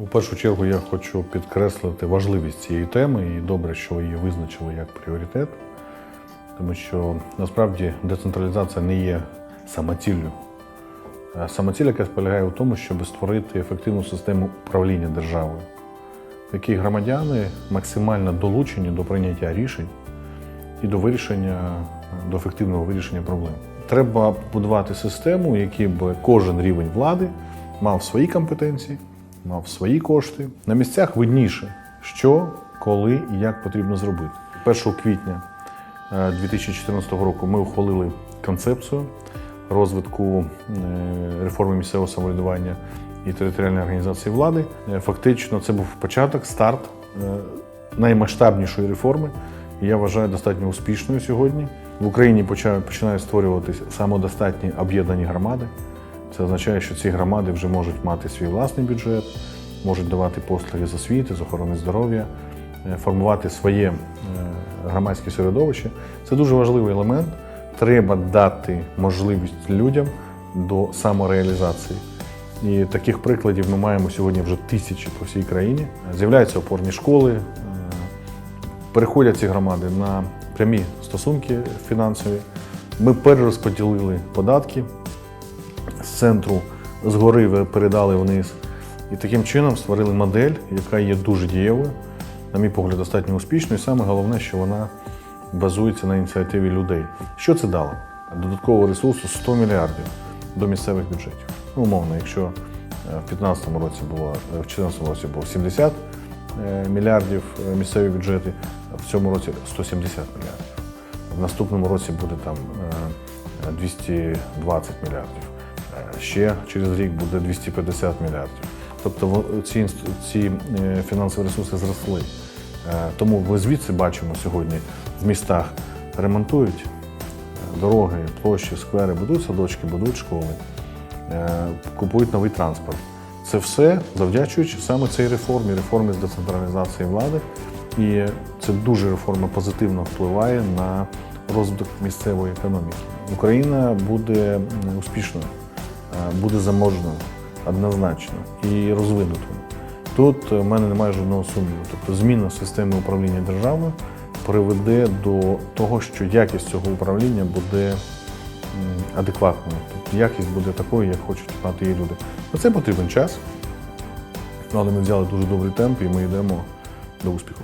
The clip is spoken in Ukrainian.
У першу чергу я хочу підкреслити важливість цієї теми і добре, що ви її визначили як пріоритет, тому що насправді децентралізація не є самоціллю. Самоціль, яка полягає в тому, щоб створити ефективну систему управління державою, в якій громадяни максимально долучені до прийняття рішень і до вирішення, до ефективного вирішення проблем. Треба будувати систему, в якій би кожен рівень влади мав свої компетенції, мав свої кошти. На місцях видніше, що, коли і як потрібно зробити. 1 квітня е, 2014 року ми ухвалили концепцію розвитку е, реформи місцевого самоврядування і територіальної організації влади. Е, Фактично, це був початок, старт е, наймасштабнішої реформи. І я вважаю достатньо успішною сьогодні. В Україні починають створюватися самодостатні об'єднані громади. Це означає, що ці громади вже можуть мати свій власний бюджет, можуть давати послуги з освіти, з охорони здоров'я, е, формувати своє е, громадське середовище. Це дуже важливий елемент. Треба дати можливість людям до самореалізації. І таких прикладів ми маємо сьогодні вже тисячі по всій країні. З'являються опорні школи, е, переходять ці громади на прямі стосунки фінансові. Ми перерозподілили податки центру згори ви передали вниз. І таким чином створили модель, яка є дуже дієвою, на мій погляд, достатньо успішною. І саме головне, що вона базується на ініціативі людей. Що це дало? Додаткового ресурсу 100 мільярдів до місцевих бюджетів. Ну, умовно, якщо е, в 2015 році було, е, в 2014 році було 70 е, мільярдів місцеві бюджети, в цьому році 170 мільярдів. В наступному році буде там е, 220 мільярдів. Ще через рік буде 250 мільярдів. Тобто ці, ці е, фінансові ресурси зросли. Е, Тому ми звідси бачимо сьогодні в містах ремонтують е, дороги, площі, сквери, будують садочки, будують школи, купують новий транспорт. Це все завдячуючи саме цій реформі, реформі з децентралізації влади. І це дуже реформа позитивно впливає на розвиток місцевої економіки. Україна буде успішною, буде заможною однозначно і розвинутою. Тут е, в мене немає жодного сумніву. Тобто зміна системи управління державою приведе до того, що якість цього управління буде адекватною. Тобто якість буде такою, як хочуть мати її люди. На це потрібен час, але ми взяли дуже добрий темп і ми йдемо до успіху.